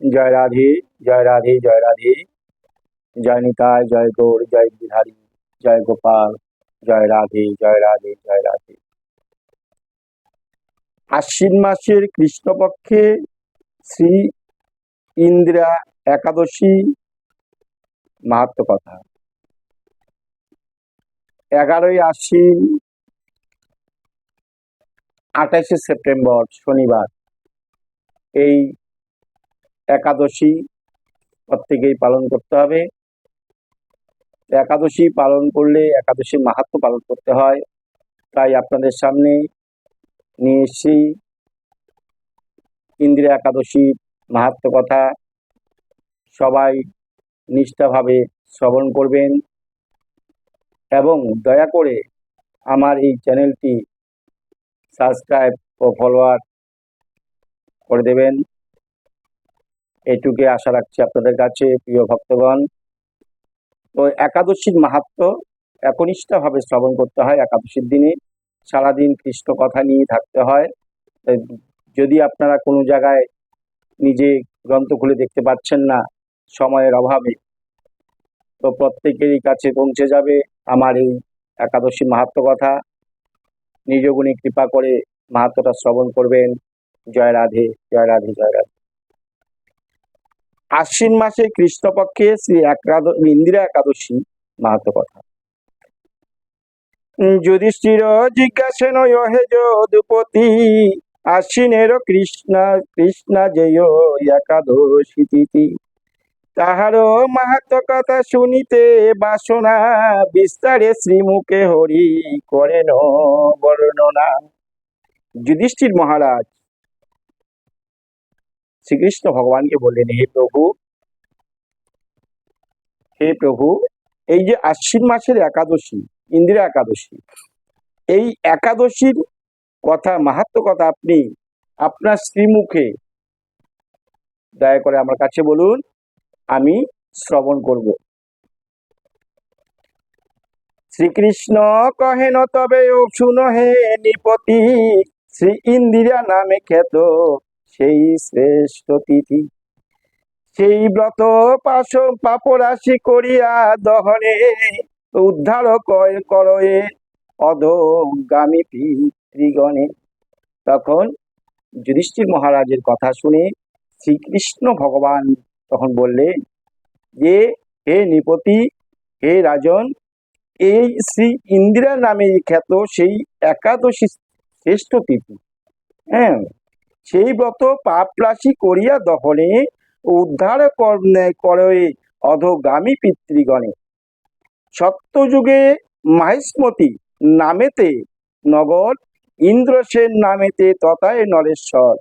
জয় রাধে জয় রাধে জয় রাধে। জয় নিতাই, জয় গৌর, জয় বিহারী জয় গোপাল, জয় রাধে জয় রাধে জয় রাধে। আশ্বিন মাসের কৃষ্ণপক্ষে শ্রী ইন্দিরা একাদশী মাহাত্ম কথা। এগারোই আশ্বিন আঠাশে সেপ্টেম্বর, শনিবার। এই একাদশী প্রত্যেকেই পালন করতে হবে। একাদশী পালন করলে একাদশীর মাহাত্ম পালন করতে হয়। তাই আপনাদের সামনে নিয়ে এসেছি ইন্দিরা একাদশীর মাহাত্ম কথা। সবাই নিষ্ঠাভাবে শ্রবণ করবেন এবং দয়া করে আমার এই চ্যানেলটি সাবস্ক্রাইব ও ফলোয়ার করে দেবেন। এটুকে আশা রাখছি আপনাদের কাছে, প্রিয় ভক্তগণ। তো একাদশীর মাহাত্ম একনিষ্ঠাভাবে শ্রবণ করতে হয় একাদশীর দিনে। সারাদিন কৃষ্ণ কথা নিয়ে থাকতে হয়। যদি আপনারা কোনো জায়গায় নিজে গ্রন্থ খুলে দেখতে পাচ্ছেন না সময়ের অভাবে, তো প্রত্যেকেরই কাছে পৌঁছে যাবে আমার এই একাদশীর মাহাত্ম কথা। নিজ গুণে কৃপা করে মাহাত্মটা শ্রবণ করবেন। জয় রাধে জয় রাধে জয় রাধে। আশ্বিন মাসে কৃষ্ণপক্ষে শ্রী একাদ ইন্দিরা একাদশী মাহাত্ম কথা। যুধিষ্ঠির জিজ্ঞাসেন হে যদুপতি, আশ্বিনের কৃষ্ণ কৃষ্ণ জয় একাদশী তিথি। তাহারও মাহাত্ম কথা শুনিতে বাসনা, বিস্তারে শ্রীমুখে হরি করেন বর্ণনা। যুধিষ্ঠির মহারাজ শ্রীকৃষ্ণ ভগবানকে বললেন, হে প্রভু হে প্রভু, এই যে আশ্বিন মাসের একাদশী, ইন্দিরা একাদশী, এই একাদশীর কথা মাহাত্ম কথা আপনি আপনার শ্রীমুখে দয়া করে আমার কাছে বলুন, আমি শ্রবণ করব। শ্রীকৃষ্ণ কহেন তবে, শুনো হে নিপতি, শ্রী ইন্দিরা নামে খ্যাত সেই শ্রেষ্ঠ তিথি। সেই ব্রত পাশ পাপরাশি করিয়া দহনে উদ্ধার কর- করয়ে অধগামী পিতৃগণে। তখন যুধিষ্ঠির মহারাজের কথা শুনে শ্রীকৃষ্ণ ভগবান তখন বললেন, যে হে নিপতি, হে রাজন, এই শ্রী ইন্দিরা নামে খ্যাত সেই একাদশী শ্রেষ্ঠ তিথি। হ্যাঁ সেই ব্রত পাপ রাশি করিয়া দহনে উদ্ধার কর- অধগামী পিতৃগণে। সত্যযুগে মাহিষ্মতি নামেতে নগর, ইন্দ্রসেন নামেতে তথায় নরেশ্বর।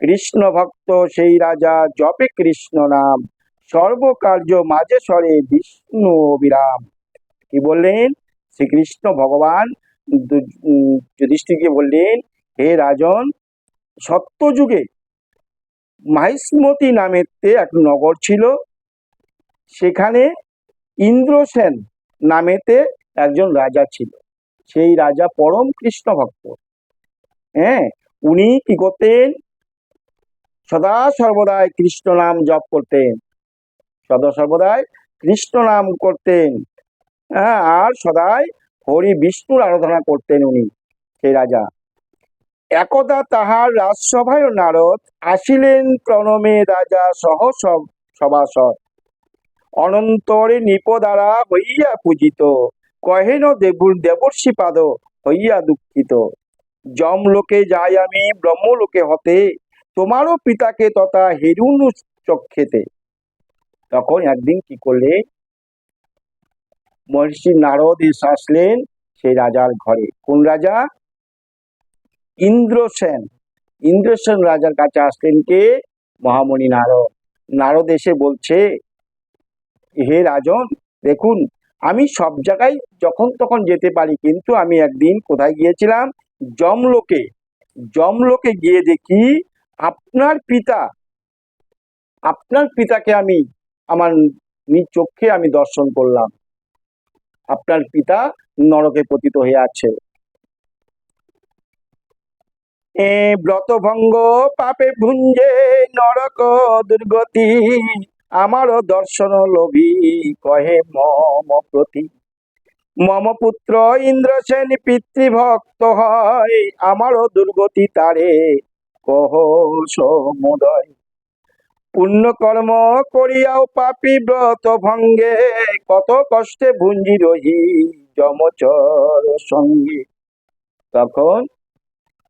কৃষ্ণ ভক্ত সেই রাজা জপে কৃষ্ণ নাম, সর্বকার্য মাঝে স্বরে বিষ্ণু অবিরাম। কি বললেন? শ্রীকৃষ্ণ ভগবান যুধিষ্ঠিকে বললেন, হে রাজন সত্যযুগে মাহিষ্মতি নামেতে এক নগর ছিল। সেখানে ইন্দ্রসেন নামেতে একজন রাজা ছিল। সেই রাজা পরম কৃষ্ণ ভক্ত। হ্যাঁ উনি কি করতেন? সদা সর্বদাই কৃষ্ণ নাম জপ করতেন। সদা সর্বদাই কৃষ্ণ নাম করতেন। হ্যাঁ আর সদাই হরি বিষ্ণুর আরাধনা করতেন উনি, সেই রাজা। একদা তাহার রাজসভায় নারদ আসিলেন প্রণমে রাজা সহ সভাসদ। অনন্তরে নিপদারা হইয়া পূজিত, কহেন দেবুর দেবর্ষি পাদ হইয়া দুঃখিত। যম লোকে যাই আমি, ব্রহ্মলোকে হতে, তোমারও পিতাকে তথা হেরুন চক্ষেতে। তখন একদিন কি করলে? মহর্ষি নারদ এসে আসলেন সেই রাজার ঘরে। কোন রাজা? ইন্দ্রসেন ইন্দ্রসেন রাজার কাছে আসলেন কে? মহামণি নারদ। নারদ এসে বলছে, হে রাজন, দেখুন, আমি সব জায়গায় যখন তখন যেতে পারি, কিন্তু আমি একদিন কোথায় গিয়েছিলাম? জমলোকে জমলোকে গিয়ে দেখি আপনার পিতা, আপনার পিতাকে আমি, আমার নিজ চোখে আমি দর্শন করলাম। আপনার পিতা নরকে পতিত হয়ে আছে। এ ব্রতভঙ্গ পাপে ভুঞ্জে নরক দুর্গতি, আমারও দর্শন লোভী, কহে মম প্রতি। মম পুত্র ইন্দ্রসেন পিতৃভক্ত হয়, আমারও দুর্গতি তারে, কহ সমুদয়। পুণ্যকর্ম করিয়াও পাপি ব্রত ভঙ্গে, কত কষ্টে ভুঞ্জি রহি যমচর সঙ্গে। তখন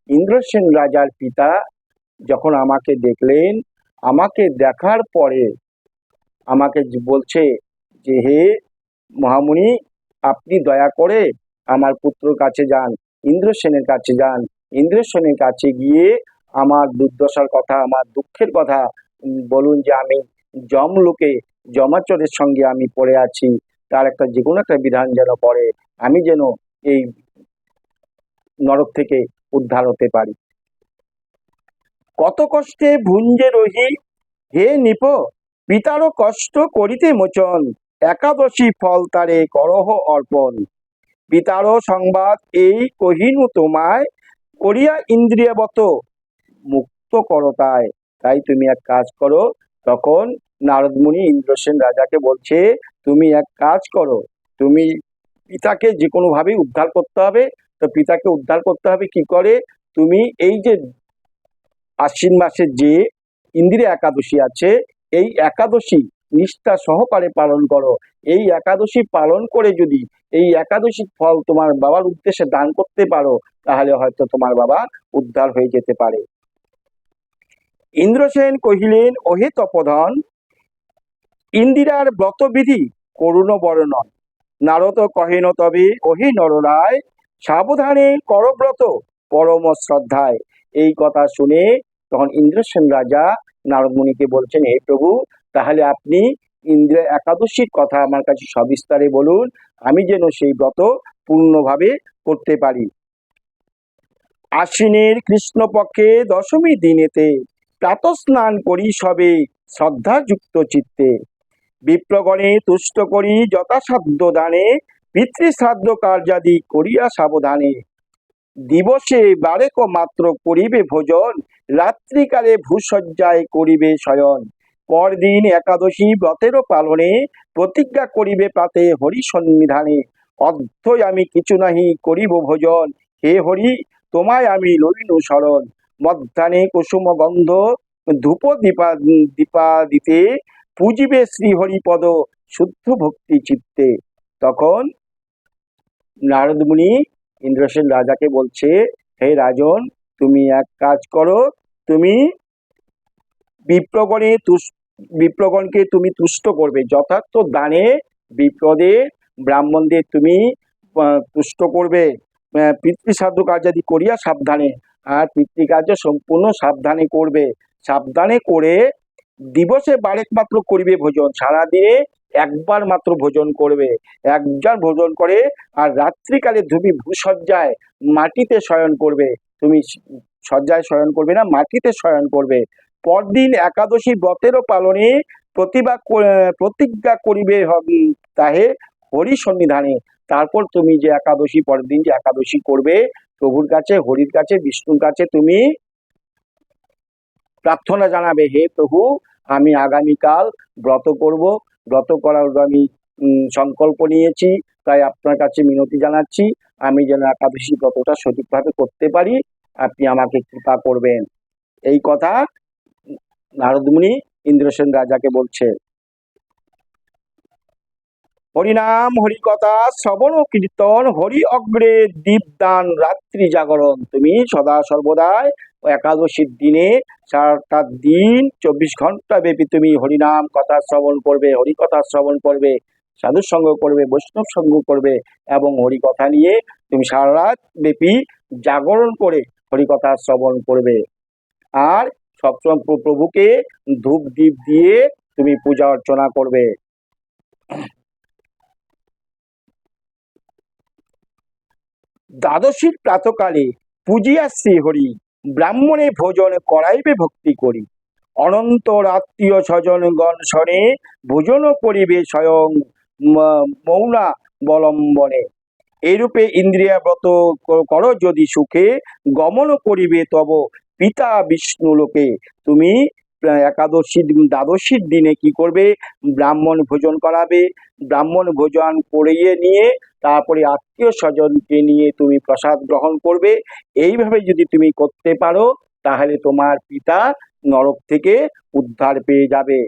ইন্দ্রসেন রাজার পিতা যখন আমাকে দেখলেন, আমাকে দেখার পরে আমাকে বলছে যে, হে মহামুনি, আপনি দয়া করে আমার পুত্রর কাছে যান, ইন্দ্রসেনের কাছে যান। ইন্দ্রসেনের কাছে গিয়ে আমার দুর্দশার কথা, আমার দুঃখের কথা বলুন যে, আমি যমলোকে জমাচরের সঙ্গে আমি পড়ে আছি। তার একটা যে কোনো একটা বিধান যেন পড়ে। আমি যেন এই নরক থেকে উদ্ধার হতে পারি। কত কষ্টে ভুঞ্জে রহি, হে নিপ, পিতারও কষ্ট করিতে মোচন, একাদশী ফল তারে করহ অর্পণ। পিতারও সংবাদ এই কহিনু তোমায়, করিয়া ইন্দ্রিয়বত মুক্ত করো তাই। তাই তুমি এক কাজ করো, তখন নারদমুনি ইন্দ্রসেন রাজাকে বলছে, তুমি এক কাজ করো, তুমি পিতাকে যে কোনোভাবেই উদ্ধার করতে হবে তো পিতাকে উদ্ধার করতে হবে কি করে? তুমি এই যে আশ্বিন মাসে যে ইন্দিরা একাদশী আছে, এই একাদশী নিষ্ঠা সহকারে পালন করো। এই একাদশী পালন করে যদি এই একাদশীর ফল তোমার বাবার উদ্দেশ্যে দান করতে পারো, তাহলে হয়তো তোমার বাবা উদ্ধার হয়ে যেতে পারে। ইন্দ্রসেন কহিলেন, ওহে তপধন, ইন্দিরার ব্রতবিধি করুণ বর্ণন নারদ কহেন তবে, ওহে নররায় সাবধানে করব্রত পরম শ্রদ্ধায়। এই কথা শুনে তখন ইন্দ্রসেন রাজা নারদ মুনিকে বলছেন, হে প্রভু, তাহলে আপনি ইন্দ্র একাদশীর কথা আমার কাছে সবিস্তারে বলুন। আমি যেন সেই ব্রত পূর্ণভাবে করতে পারি। আশ্বিনের কৃষ্ণপক্ষে দশমী দিনেতে প্রাত স্নান করি সবে শ্রদ্ধাযুক্ত চিত্তে। বিপ্রগণে তুষ্ট করি যথাসাধ্য দানে পিতৃশ্রাদ্ধ কার্যাদি করিয়া সাবধানে, দিবসে বারেক মাত্র করিবে ভোজন, রাত্রিকালে ভূসজ্জায় করিবে শয়ন। পরদিন একাদশী ব্রতেরও পালনে প্রতিজ্ঞা করিবে প্রাতে হরি সন্নিধানে অর্থই আমি কিছু নাহি করিব ভোজন। হে হরি, তোমায় আমি লইনু শরণ। মধ্যাহ্নে কুসুম গন্ধ ধূপ দীপা দীপা দিতে পূজিবে শ্রীহরিপদ শুদ্ধ ভক্তি চিত্তে। তখন নারদমুনি ইন্দ্রসেন রাজাকে বলছে হে রাজন তুমি এক কাজ করো তুমি বিপ্রগণে তুষ- বিপ্রগণকে তুমি তুষ্ট করবে। যথার্থ দানে বিপ্রদের ব্রাহ্মণদের তুমি তুষ্ট করবে। আহ, পিতৃসাধ্য কার্যাদি করিয়া সাবধানে আর পিতৃকার্য সম্পূর্ণ সাবধানে করবে। সাবধানে করে দিবসে বারেক মাত্র করিবে ভোজন। সারাদিনে একবার মাত্র ভোজন করবে। একবার ভোজন করে আর রাত্রিকালে তুমি ভূসজ্জায় মাটিতে শয়ন করবে। তুমি শয্যায় শয়ন করবে না, মাটিতে শয়ন করবে। পরদিন একাদশী ব্রতেরও পালনে প্রতিভা প্রতিজ্ঞা করিবে হব- তাহে হরি সন্নিধানে তারপর তুমি যে একাদশী পরের দিন যে একাদশী করবে, প্রভুর কাছে, হরির কাছে, বিষ্ণুর কাছে তুমি প্রার্থনা জানাবে, হে প্রভু, আমি আগামীকাল ব্রত করব ব্রত করার আমি সংকল্প নিয়েছি। তাই আপনার কাছে মিনতি জানাচ্ছি। আমি যেন একাদশী ব্রতটা সঠিকভাবে করতে পারি, আপনি আমাকে কৃপা করবেন। এই কথা নারদমুনি ইন্দ্রসেন রাজাকে বলছে। হরিনাম হরিকথা, শ্রবণ ও কীর্তন, হরি অগ্রে দীপদান, রাত্রি জাগরণ। তুমি সদা সর্বদাই একাদশীর দিনে সারাটা দিন চব্বিশ ঘণ্টা ব্যাপী তুমি হরিনাম কথা শ্রবণ করবে, হরিকথা শ্রবণ করবে, সাধু সঙ্গ করবে, বৈষ্ণব সঙ্গ করবে এবং হরিকথা নিয়ে তুমি সারা রাত ব্যাপী জাগরণ করে হরিকথা শ্রবণ করবে। আর প্র- প্রভুকে ধূপ দীপ দিয়ে তুমি পূজা অর্চনা করবে। দ্বাদশীর প্রাতকালে পূজিয়া শ্রীহরি ব্রাহ্মণে ভোজন করাইবে ভক্তি করি। অনন্ত আত্মীয় স্বজনগণ স্বরে ভোজন করিবে স্বয়ং মৌনা বলম্বনে। এইরূপে ইন্দ্রিয়া ব্রত করো যদি সুখে গমন করিবে তব পিতা বিষ্ণু লোকে। তুমি একাদশী দ্বাদশীর দিনে কি করবে? ব্রাহ্মণ ভোজন করাবে। ব্রাহ্মণ ভোজন করিয়ে নিয়ে, তারপরে আত্মীয় স্বজনকে নিয়ে তুমি প্রসাদ গ্রহণ করবে। এইভাবে যদি তুমি করতে পারো, তাহলে তোমার পিতা নরক থেকে উদ্ধার পেয়ে যাবে।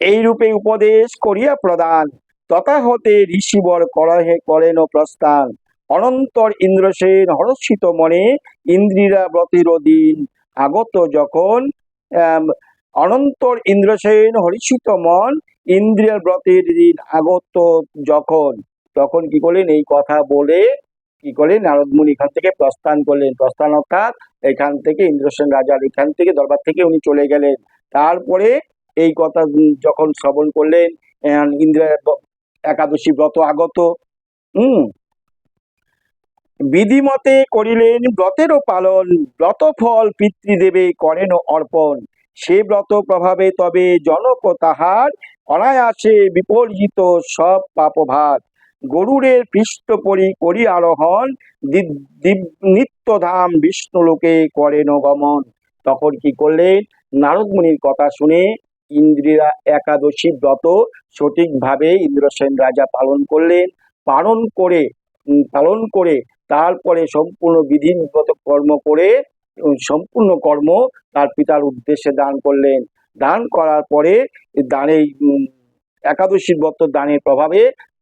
এই রূপে উপদেশ করিয়া প্রদান। তথা হতে ঋষিবর করহে করেন ও প্রস্থান। অনন্তর ইন্দ্রসেন হর্ষিত মনে ইন্দ্রিরা ব্রতের আগত যখন অনন্তর ইন্দ্রসেন হর্ষিত মন ইন্দ্রিয়ার ব্রতের দিন আগত যখন তখন কি করলেন? এই কথা বলে কি করলেন? নারদমুনি এখান থেকে প্রস্থান করলেন। প্রস্থান অর্থাৎ এখান থেকে ইন্দ্রসেন রাজার এখান থেকে দরবার থেকে উনি চলে গেলেন। তারপরে এই কথা যখন শ্রবণ করলেন আহ, ইন্দ্রের একাদশী ব্রত আগত হুম? বিধিমতে করিলেন ব্রতেরও পালন ব্রত ফল পিতৃদেবে করেন অর্পণ। সে ব্রত প্রভাবে তবে জনক তাহার অনায়াসে বিপর্জিত সব পাপভার। গরুরের পৃষ্ঠপরি করি আরোহণ নিত্যধাম বিষ্ণুলোকে করেন গমন। তখন কি করলেন? নারদমুনির কথা শুনে ইন্দ্রিরা একাদশী ব্রত সঠিকভাবে ইন্দ্রসেন রাজা পালন করলেন। পালন করে পালন করে তারপরে সম্পূর্ণ বিধিগত কর্ম করে সম্পূর্ণ কর্ম তার পিতার উদ্দেশ্যে দান করলেন। দান করার পরে দানের উম, একাদশী ব্রত দানের প্রভাবে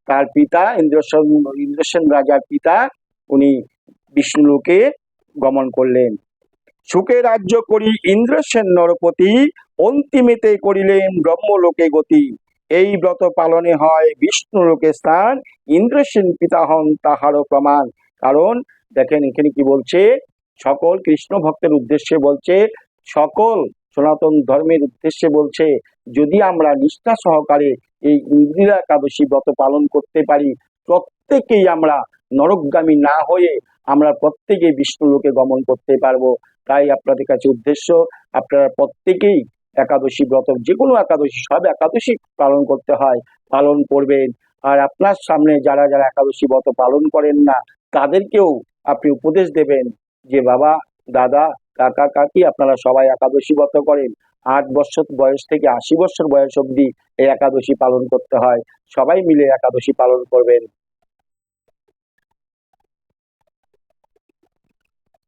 তার পিতা ইন্দ্রসেন ইন্দ্রসেন রাজার পিতা উনি বিষ্ণুলোকে গমন করলেন। সুখে রাজ্য করি ইন্দ্রসেন নরপতি অন্তিমেতে করিলেন ব্রহ্মলোকে গতি। এই ব্রত পালনে হয় বিষ্ণু লোকে স্থান ইন্দ্রসেন পিতা হন তাহারও প্রমাণ। কারণ দেখেন এখানে কি বলছে সকল কৃষ্ণ ভক্তের উদ্দেশ্যে বলছে, সকল সনাতন ধর্মের উদ্দেশ্যে বলছে, যদি আমরা নিষ্ঠা সহকারে এই ইন্দ্রিরা একাদশী ব্রত পালন করতে পারি, প্রত্যেকেই আমরা নরকগামী না হয়ে আমরা প্রত্যেকে বিষ্ণু লোকে গমন করতে পারব। তাই আপনাদের কাছে উদ্দেশ্য, আপনারা প্রত্যেকেই একাদশী ব্রত যে কোনো একাদশী, সব একাদশী পালন করতে হয়, পালন করবেন। আর আপনার সামনে যারা যারা একাদশী ব্রত পালন করেন না, তাদেরকেও আপনি উপদেশ দেবেন যে বাবা, দাদা, কাকা, কাকি আপনারা সবাই একাদশী ব্রত করেন। আট বছর বয়স থেকে আশি বছর বয়স অবধি এই একাদশী পালন করতে হয়। সবাই মিলে একাদশী পালন করবেন।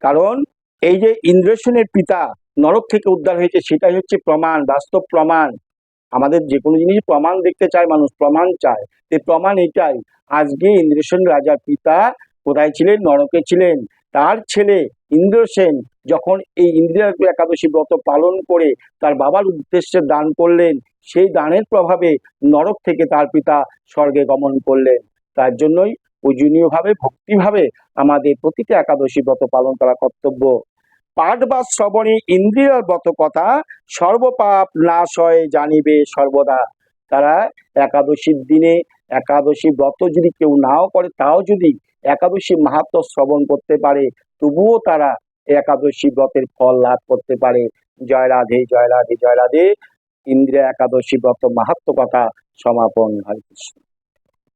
কারণ এই যে ইন্দ্রসেনের পিতা নরক থেকে উদ্ধার হয়েছে, সেটাই হচ্ছে প্রমাণ, বাস্তব প্রমাণ। আমাদের যে কোনো জিনিস প্রমাণ দেখতে চায়, মানুষ প্রমাণ চায়। এই প্রমাণ এটাই। আজকে ইন্দ্রসেন রাজার পিতা কোথায় ছিলেন? নরকে ছিলেন। তার ছেলে ইন্দ্রসেন যখন এই ইন্দ্রিয়া একাদশী ব্রত পালন করে তার বাবার উদ্দেশ্যে দান করলেন, সেই দানের প্রভাবে নরক থেকে তার পিতা স্বর্গে গমন করলেন। তার জন্যই পূজনীয়ভাবে, ভক্তিভাবে আমাদের প্রতিটা একাদশী ব্রত পালন করা কর্তব্য। পাঠ বা শ্রবণে ইন্দ্রিয়ার ব্রত কথা সর্বপাপ নাশ হয় জানিবে সর্বদা। তারা একাদশীর দিনে একাদশী ব্রত যদি কেউ নাও করে, তাও যদি একাদশী মাহাত্ম শ্রবণ করতে পারে, তবুও তারা একাদশী ব্রতের ফল লাভ করতে পারে। জয় রাধে জয় রাধে জয় রাধে। ইন্দ্রিয়া একাদশী ব্রত মাহাত্ম কথা সমাপন। হয় কৃষ্ণ।